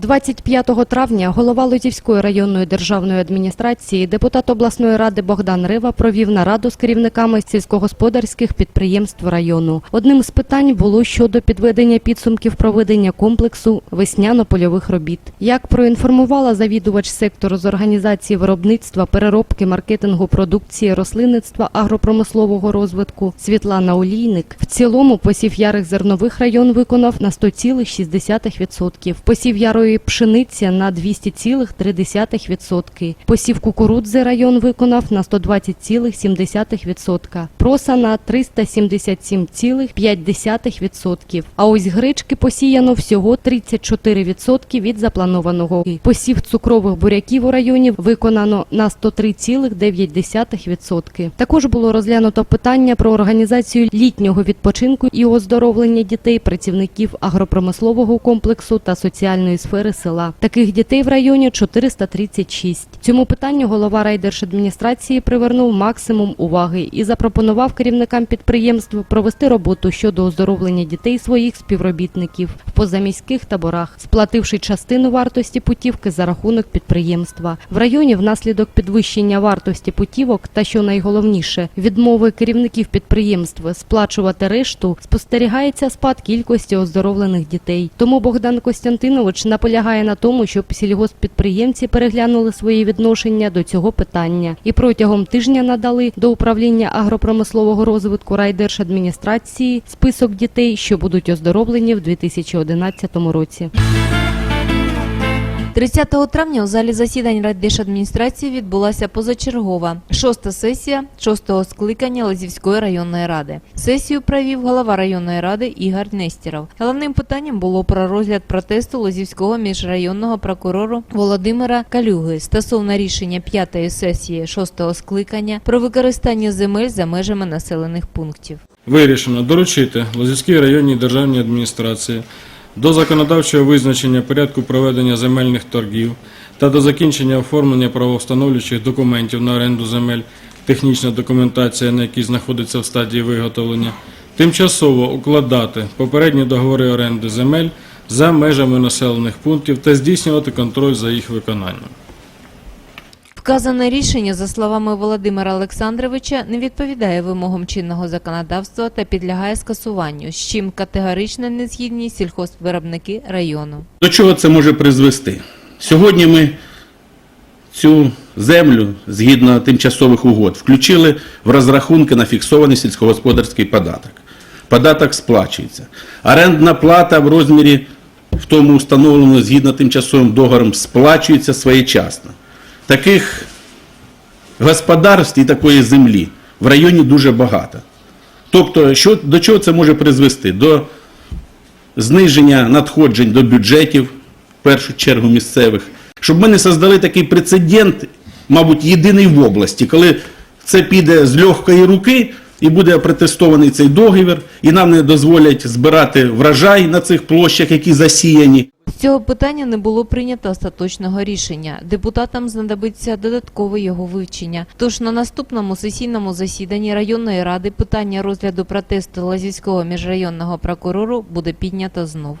25 травня голова Лозівської районної державної адміністрації, депутат обласної ради Богдан Рива провів нараду з керівниками сільськогосподарських підприємств району. Одним з питань було щодо підведення підсумків проведення комплексу весняно-польових робіт. Як проінформувала завідувач сектору з організації виробництва, переробки, маркетингу продукції, рослинництва, агропромислового розвитку Світлана Олійник, в цілому посів ярих зернових район виконав на 100,6%, посів ярої пшениці на 200,3%, посів кукурудзи район виконав на 120,7%, проса на 377,5%, а ось гречки посіяно всього 34% від запланованого. Посів цукрових буряків у районі виконано на 103,9%. Також було розглянуто питання про організацію літнього відпочинку і оздоровлення дітей, працівників агропромислового комплексу та соціальної сфери села. Таких дітей в районі 436. Цьому питанню голова райдержадміністрації привернув максимум уваги і запропонував керівникам підприємств провести роботу щодо оздоровлення дітей своїх співробітників в позаміських таборах, сплативши частину вартості путівки за рахунок підприємства. В районі внаслідок підвищення вартості путівок та що найголовніше відмови керівників підприємств сплачувати решту спостерігається спад кількості оздоровлених дітей. Тому Богдан Костянтинович наполягає на тому, щоб сільгосппідприємці переглянули свої відношення до цього питання і протягом тижня надали до управління агропромислового розвитку райдержадміністрації список дітей, що будуть оздоровлені в 2011 році. 30 травня у залі засідань райдержадміністрації відбулася позачергова шоста сесія шостого скликання Лазівської районної ради. Сесію провів голова районної ради Ігор Нестіров. Головним питанням було про розгляд протесту Лозівського міжрайонного прокурору Володимира Калюги стосовно рішення п'ятої сесії шостого скликання про використання земель за межами населених пунктів. Вирішено доручити Лозівській районній державній адміністрації до законодавчого визначення порядку проведення земельних торгів та до закінчення оформлення правовстановлюючих документів на оренду земель, технічна документація, на якій знаходиться в стадії виготовлення, тимчасово укладати попередні договори оренди земель за межами населених пунктів та здійснювати контроль за їх виконанням. Вказане рішення, за словами Володимира Олександровича, не відповідає вимогам чинного законодавства та підлягає скасуванню, з чим категорично не згідні сільхозвиробники району. До чого це може призвести? Сьогодні ми цю землю, згідно тимчасових угод, включили в розрахунки на фіксований сільськогосподарський податок. Податок сплачується. Орендна плата в розмірі, в тому установленому згідно тимчасовим договором, сплачується своєчасно. Таких господарств і такої землі в районі дуже багато. Тобто, що, до чого це може призвести? До зниження надходжень до бюджетів, в першу чергу місцевих, щоб ми не создали такий прецедент, мабуть, єдиний в області, коли це піде з легкої руки і буде протестований цей договір, і нам не дозволять збирати врожай на цих площах, які засіяні. З цього питання не було прийнято остаточного рішення. Депутатам знадобиться додаткове його вивчення. Тож на наступному сесійному засіданні районної ради питання розгляду протесту Лазівського міжрайонного прокурору буде піднято знов.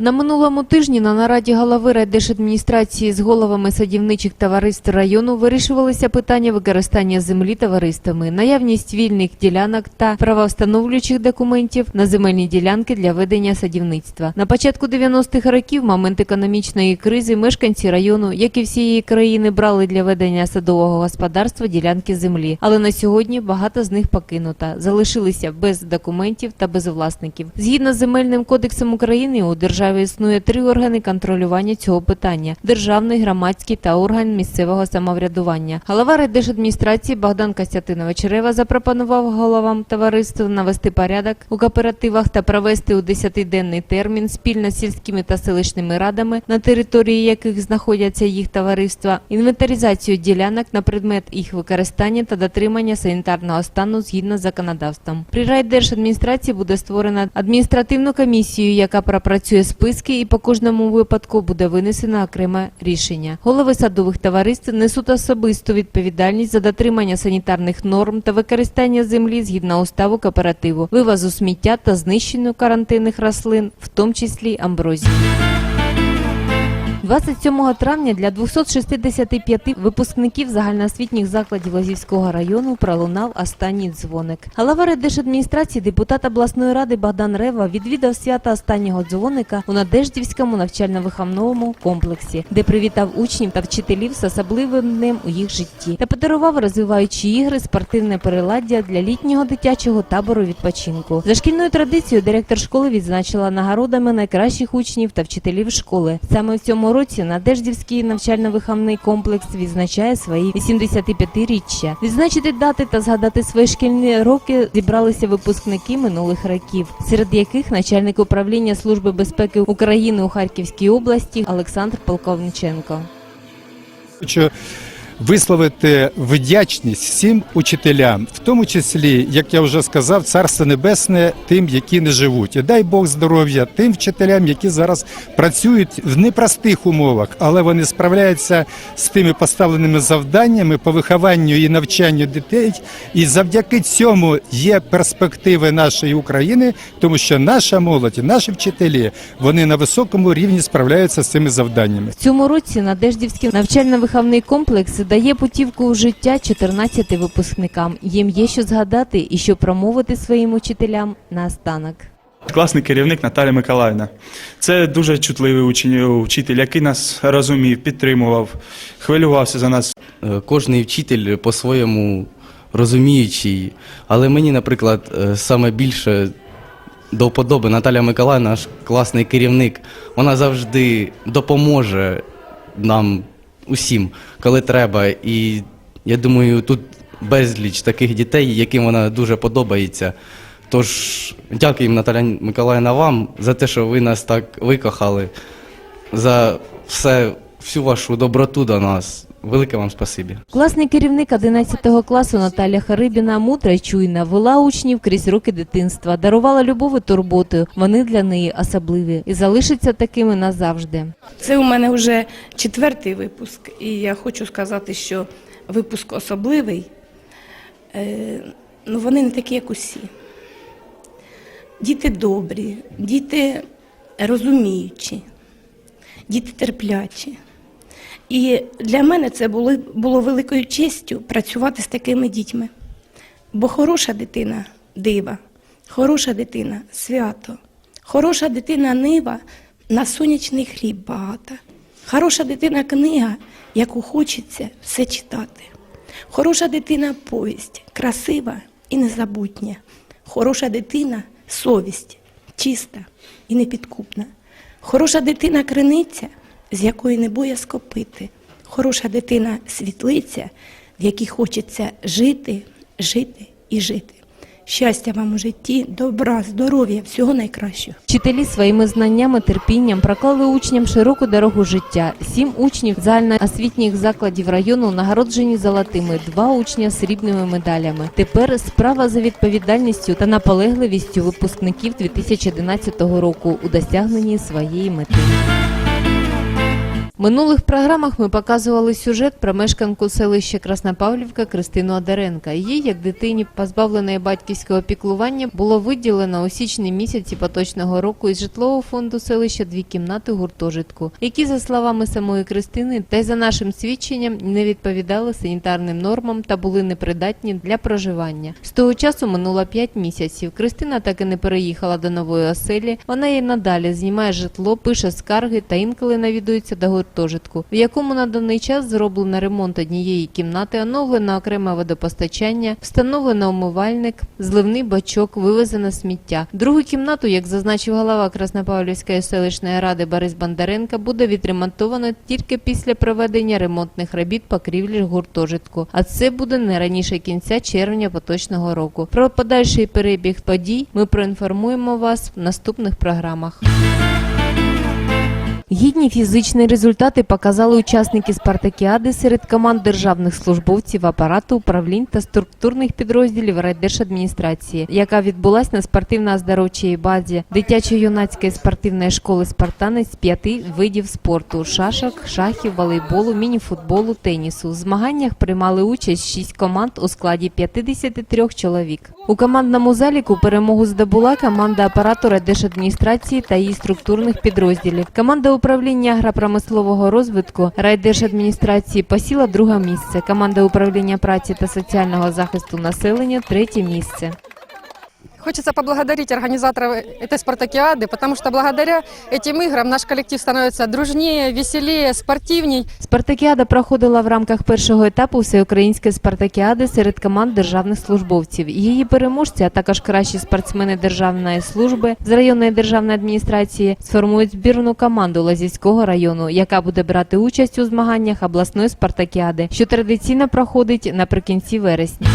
На минулому тижні на нараді голови райдержадміністрації з головами садівничих товариств району вирішувалися питання використання землі товариствами, наявність вільних ділянок та правовстановлюючих документів на земельні ділянки для ведення садівництва. На початку 90-х років, момент економічної кризи, мешканці району, як і всієї країни, брали для ведення садового господарства ділянки землі. Але на сьогодні багато з них покинута, залишилися без документів та без власників. Згідно з земельним кодексом України, у державі існує три органи контролювання цього питання: державний, громадський та орган місцевого самоврядування. Голова райдержадміністрації Богдан Костянтинович Рева запропонував головам товариств навести порядок у кооперативах та провести у 10-денний термін спільно з сільськими та селищними радами, на території яких знаходяться їх товариства, інвентаризацію ділянок на предмет їх використання та дотримання санітарного стану згідно з законодавством. При райдержадміністрації буде створена адміністративну комісію, яка пропрацює з списки, і по кожному випадку буде винесено окреме рішення. Голови садових товариств несуть особисту відповідальність за дотримання санітарних норм та використання землі згідно уставу кооперативу, вивозу сміття та знищення карантинних рослин, в тому числі амброзії. 27 травня для 265 випускників загальноосвітніх закладів Лазівського району пролунав останній дзвоник. Голова райдержадміністрації, депутат обласної ради Богдан Рева відвідав свято останнього дзвоника у Надеждівському навчально-виховному комплексі, де привітав учнів та вчителів з особливим днем у їх житті та подарував розвиваючі ігри, спортивне переладдя для літнього дитячого табору відпочинку. За шкільною традицією директор школи відзначила нагородами найкращих учнів та вчителів школи. Саме в цьому році Надеждівський навчально-виховний комплекс відзначає свої 85-річчя. Відзначити дати та згадати свої шкільні роки зібралися випускники минулих років, серед яких начальник управління Служби безпеки України у Харківській області Олександр Полковниченко. Хочу висловити вдячність всім учителям, в тому числі, як я вже сказав, царство небесне тим, які не живуть. І дай Бог здоров'я тим вчителям, які зараз працюють в непростих умовах, але вони справляються з тими поставленими завданнями по вихованню і навчанню дітей. І завдяки цьому є перспективи нашої України, тому що наша молодь, наші вчителі, вони на високому рівні справляються з цими завданнями. В цьому році Надеждівський навчально-виховний комплекс дає путівку у життя 14 випускникам. Їм є що згадати і що промовити своїм учителям на останок. Класний керівник Наталя Миколаївна. Це дуже чутливий учень, учитель, який нас розумів, підтримував, хвилювався за нас. Е, Кожний вчитель по-своєму розуміючий, але мені, наприклад, е, саме більше до вподоби Наталя Миколаївна, наш класний керівник, вона завжди допоможе нам усім, коли треба. І я думаю, тут безліч таких дітей, яким вона дуже подобається. Тож дякую, Наталя Миколаївна, вам за те, що ви нас так викохали, за все, всю вашу доброту до нас. Велике вам спасибі. Класний керівник 11 класу Наталя Харибіна мудра й чуйна вела учнів крізь роки дитинства, дарувала любов і турботу. Вони для неї особливі і залишаться такими назавжди. Це у мене вже четвертий випуск, і я хочу сказати, що випуск особливий. Е, ну, вони не такі, як усі. Діти добрі, діти розуміючі, діти терплячі. І для мене це було, було великою честю працювати з такими дітьми. Бо хороша дитина дива, хороша дитина свято, хороша дитина нива на сонячний хліб багата, хороша дитина книга, яку хочеться все читати. Хороша дитина повість, красива і незабутня. Хороша дитина совість, чиста і непідкупна. Хороша дитина криниця, з якої не боязко пити. Хороша дитина світлиця, в якій хочеться жити, жити і жити. Щастя вам у житті, добра, здоров'я, всього найкращого. Вчителі своїми знаннями, терпінням проклали учням широку дорогу життя. Сім учнів загальноосвітніх закладів району нагороджені золотими, два учня срібними медалями. Тепер справа за відповідальністю та наполегливістю випускників 2011 року у досягненні своєї мети. Минулих програмах ми показували сюжет про мешканку селища Краснопавлівка Кристину Адаренка. Їй, як дитині, позбавленої батьківського піклування, було виділено у січні місяці поточного року із житлового фонду селища дві кімнати гуртожитку, які, за словами самої Кристини, та й за нашим свідченням не відповідали санітарним нормам та були непридатні для проживання. З того часу минуло 5 місяців. Кристина так і не переїхала до нової оселі. Вона і надалі знімає житло, пише скарги та інколи навідується до гуртожитку, в якому на даний час зроблено ремонт однієї кімнати, оновлено окреме водопостачання, встановлено умивальник, зливний бачок, вивезено сміття. Другу кімнату, як зазначив голова Краснопавлівської селищної ради Борис Бондаренко, буде відремонтовано тільки після проведення ремонтних робіт покрівлі гуртожитку. А це буде не раніше кінця червня поточного року. Про подальший перебіг подій ми проінформуємо вас в наступних програмах. Гідні фізичні результати показали учасники спартакіади серед команд державних службовців апарату управлінь та структурних підрозділів райдержадміністрації, яка відбулась на спортивно-оздоровчій базі дитячо-юнацької спортивної школи «Спартанець» п'яти видів спорту: шашок, шахів, волейболу, мініфутболу, тенісу. У змаганнях приймали участь шість команд у складі 53 чоловік. У командному заліку перемогу здобула команда апарату райдержадміністрації та її структурних підрозділів. Команда управління агропромислового розвитку райдержадміністрації посіла друге місце. Команда управління праці та соціального захисту населення третє місце. Хочется поблагодарить организаторов этой спартакиады, потому что благодаря этим играм наш коллектив становится дружнее, веселее, спортивней. Спартакіада проходила в рамках першого етапу всеукраїнської спартакіади серед команд державних службовців. Її переможці, а також кращі спортсмени державної служби з районної державної адміністрації сформують збірну команду Лазівського району, яка буде брати участь у змаганнях обласної спартакіади, що традиційно проходить наприкінці вересня.